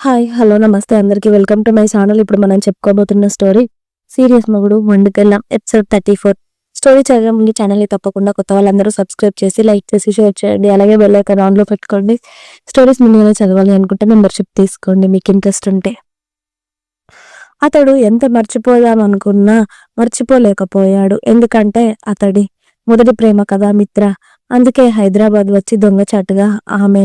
Hi hello నమస్తే అందరికీ. Welcome to my channel. ఇప్పుడు మనం చెప్పుకోబోతున్న స్టోరీ సీరియస్ మగుడు ముందుకెళ్ళాం ఎపిసోడ్ థర్టీ ఫోర్. స్టోరీ చదివే ముందు ఛానల్ని తప్పకుండా కొత్త వాళ్ళందరూ సబ్స్క్రైబ్ చేసి లైక్ చేసి షేర్ చేయండి. అలాగే బెల్ ఐకాన్ ఆన్లో పెట్టుకోండి. స్టోరీస్ ముందుగానే చదవాలి అనుకుంటే మెంబర్షిప్ తీసుకోండి. మీకు ఇంట్రెస్ట్ ఉంటే. అతడు ఎంత మర్చిపోదాం అనుకున్నా మర్చిపోలేకపోయాడు. ఎందుకంటే అతడి మొదటి ప్రేమ కదా మిత్ర. అందుకే హైదరాబాద్ వచ్చి దొంగచాటుగా ఆమె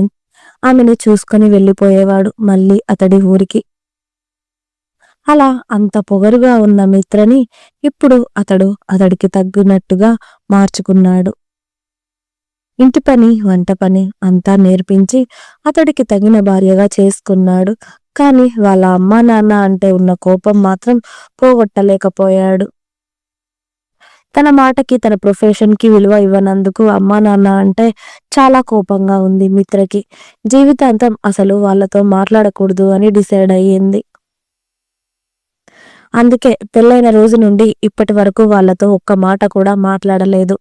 ఆమెను చూసుకొని వెళ్ళిపోయేవాడు మళ్ళీ అతడి ఊరికి. అలా అంత పొగరుగా ఉన్న మిత్రని ఇప్పుడు అతడు అతడికి తగ్గినట్టుగా మార్చుకున్నాడు. ఇంటి పని వంట పని అంతా నేర్పించి అతడికి తగిన భార్యగా చేసుకున్నాడు. కానీ వాళ్ళ అమ్మా నాన్న అంటే ఉన్న కోపం మాత్రం పోగొట్టలేకపోయాడు. తన మాటకి తన ప్రొఫెషన్కి విలువ ఇవ్వనందుకు అమ్మ నాన్న అంటే చాలా కోపంగా ఉంది మిత్రకి. జీవితాంతం అసలు వాళ్ళతో మాట్లాడకూడదు అని డిసైడ్ అయ్యింది. అందుకే పెళ్ళైన రోజు నుండి ఇప్పటి వరకు వాళ్ళతో ఒక్క మాట కూడా మాట్లాడలేదు.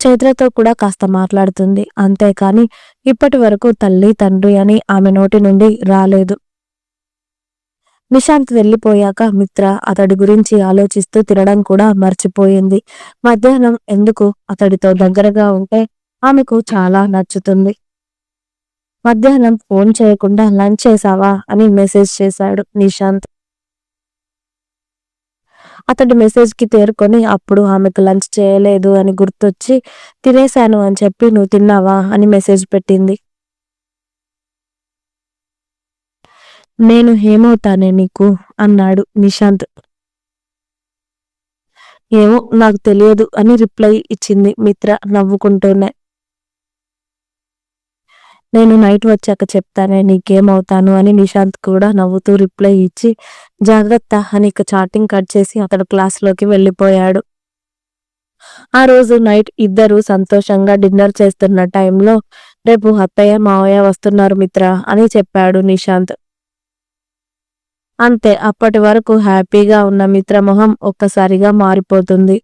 చైత్రతో కూడా కాస్త మాట్లాడుతుంది. అంతేకాని ఇప్పటి వరకు తల్లి తండ్రి అని ఆమె నోటి నుండి రాలేదు. నిశాంత్ వెళ్ళిపోయాక మిత్ర అతడి గురించి ఆలోచిస్తూ తినడం కూడా మర్చిపోయింది. మధ్యాహ్నం ఎందుకు అతడితో దగ్గరగా ఉంటే ఆమెకు చాలా నచ్చుతుంది. మధ్యాహ్నం ఫోన్ చేయకుండా లంచ్ చేశావా అని మెసేజ్ చేశాడు నిశాంత్. అతడి మెసేజ్కి తేరుకొని అప్పుడు ఆమెకు లంచ్ చేయలేదు అని గుర్తొచ్చి తినేశాను అని చెప్పి నువ్వు తిన్నావా అని మెసేజ్ పెట్టింది. నేను ఏమవుతానే నీకు? అన్నాడు నిశాంత్. ఏమో నాకు తెలియదు అని రిప్లై ఇచ్చింది మిత్ర నవ్వుకుంటూనే. నేను నైట్ వచ్చాక చెప్తానే నీకేమవుతాను అని నిశాంత్ కూడా నవ్వుతూ రిప్లై ఇచ్చి జాగ్రత్త అని ఇక చాటింగ్ కట్ చేసి అతడు క్లాస్లోకి వెళ్ళిపోయాడు. ఆ రోజు నైట్ ఇద్దరు సంతోషంగా డిన్నర్ చేస్తున్న టైంలో రేపు అత్తయ్య మావయ్య వస్తున్నారు మిత్ర అని చెప్పాడు నిశాంత్. అంతే అప్పటి వరకు హ్యాపీగా ఉన్న మిత్రమొహం ఒక్కసారిగా మారిపోతుంది.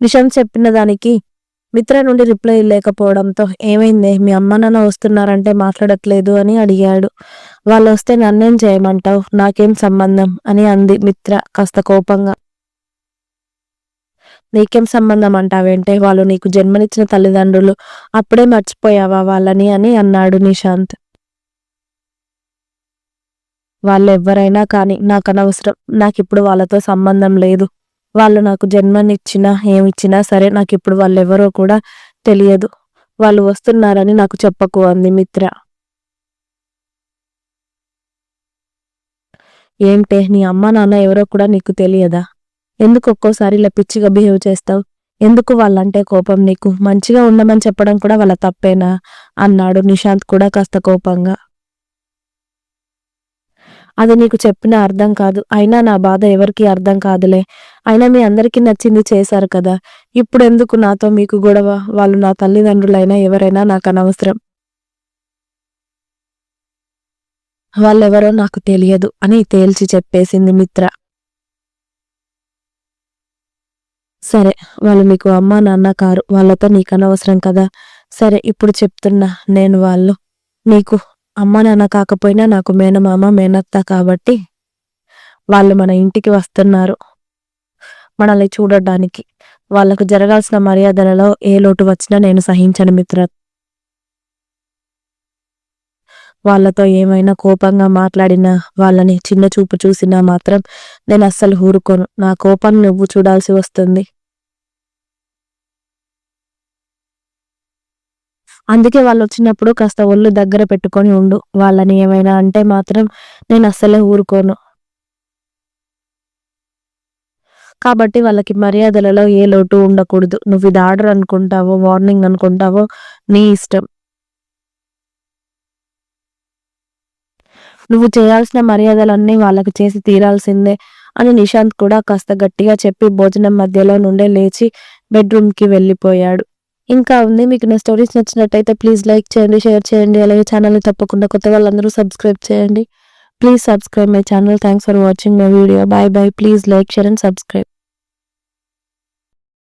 నిషం చెప్పిన దానికి మిత్ర నుండి రిప్లై లేకపోవడంతో ఏమైంది? మీ అమ్మ నాన్న వస్తున్నారంటే మాట్లాడట్లేదు అని అడిగాడు. వాళ్ళు వస్తే నన్నేం చేయమంటావు? నాకేం సంబంధం? అని అంది మిత్ర కాస్త కోపంగా. నీకేం సంబంధం అంటావేంటే వాళ్ళు నీకు జన్మనిచ్చిన తల్లిదండ్రులు అప్పుడే మర్చిపోయావా వాళ్ళని అని అన్నాడు నిశాంత్. వాళ్ళు ఎవరైనా కానీ నాకు అనవసరం నాకు ఇప్పుడు వాళ్ళతో సంబంధం లేదు. వాళ్ళు నాకు జన్మనిచ్చినా ఏమిచ్చినా సరే నాకు ఇప్పుడు వాళ్ళు ఎవరో కూడా తెలియదు. వాళ్ళు వస్తున్నారని నాకు చెప్పకు అంది మిత్ర. ఏంటే నీ అమ్మ నాన్న ఎవరో కూడా నీకు తెలియదా? ఎందుకు ఒక్కోసారి ఇలా పిచ్చిగా బిహేవ్ చేస్తావు? ఎందుకు వాళ్ళంటే కోపం నీకు? మంచిగా ఉండమని చెప్పడం కూడా వాళ్ళ తప్పేనా? అన్నాడు నిశాంత్ కూడా కాస్త కోపంగా. అది నీకు చెప్పిన అర్థం కాదు. అయినా నా బాధ ఎవరికి అర్థం కాదులే. అయినా మీ అందరికీ నచ్చింది చేశారు కదా. ఇప్పుడు ఎందుకు నాతో మీకు గొడవ? వాళ్ళు నా తల్లిదండ్రులైనా ఎవరైనా నాకు అనవసరం. వాళ్ళెవరో నాకు తెలియదు అని తేల్చి చెప్పేసింది మిత్ర. సరే వాళ్ళు మీకు అమ్మ నాన్న కారు వాళ్ళతో నీకు అనవసరం కదా. సరే ఇప్పుడు చెప్తున్నా నేను వాళ్ళు. నీకు అమ్మ నాన్న కాకపోయినా నాకు మేనమామ మేనత్త కాబట్టి వాళ్ళు మన ఇంటికి వస్తున్నారు. మనల్ని చూడడానికి. వాళ్ళకు జరగాల్సిన మర్యాదలలో ఏ లోటు వచ్చినా నేను సహించను మిత్ర వాళ్ళతో ఏమైనా కోపంగా మాట్లాడినా వాళ్ళని చిన్న చూపు చూసినా మాత్రం నేను అస్సలు ఊరుకోను. నా కోపం నువ్వు చూడాల్సి వస్తుంది. అందుకే వాళ్ళు వచ్చినప్పుడు కాస్త ఒళ్ళు దగ్గర పెట్టుకొని ఉండు. వాళ్ళని ఏమైనా అంటే మాత్రం నేను అస్సలే ఊరుకోను. కాబట్టి వాళ్ళకి మర్యాదలలో ఏ లోటు ఉండకూడదు. నువ్వు ఇది ఆర్డర్ అనుకుంటావో వార్నింగ్ అనుకుంటావో నీ ఇష్టం. నువ్వు చేయాల్సిన మర్యాదలన్నీ వాళ్ళకి చేసి తీరాల్సిందే అని నిశాంత్ కూడా కాస్త గట్టిగా చెప్పి భోజనం మధ్యలో నుండే లేచి బెడ్రూమ్కి వెళ్ళిపోయాడు. ఇంకా ఉంది మీకు నా స్టోరీస్ నచ్చినట్టయితే ప్లీజ్ లైక్ చేయండి షేర్ చేయండి అలాగే ఛానల్ని తప్పకుండా కొత్త వాళ్ళందరూ సబ్స్క్రైబ్ చేయండి. Please subscribe my channel. Thanks for watching my video. Bye bye. Please like share and subscribe.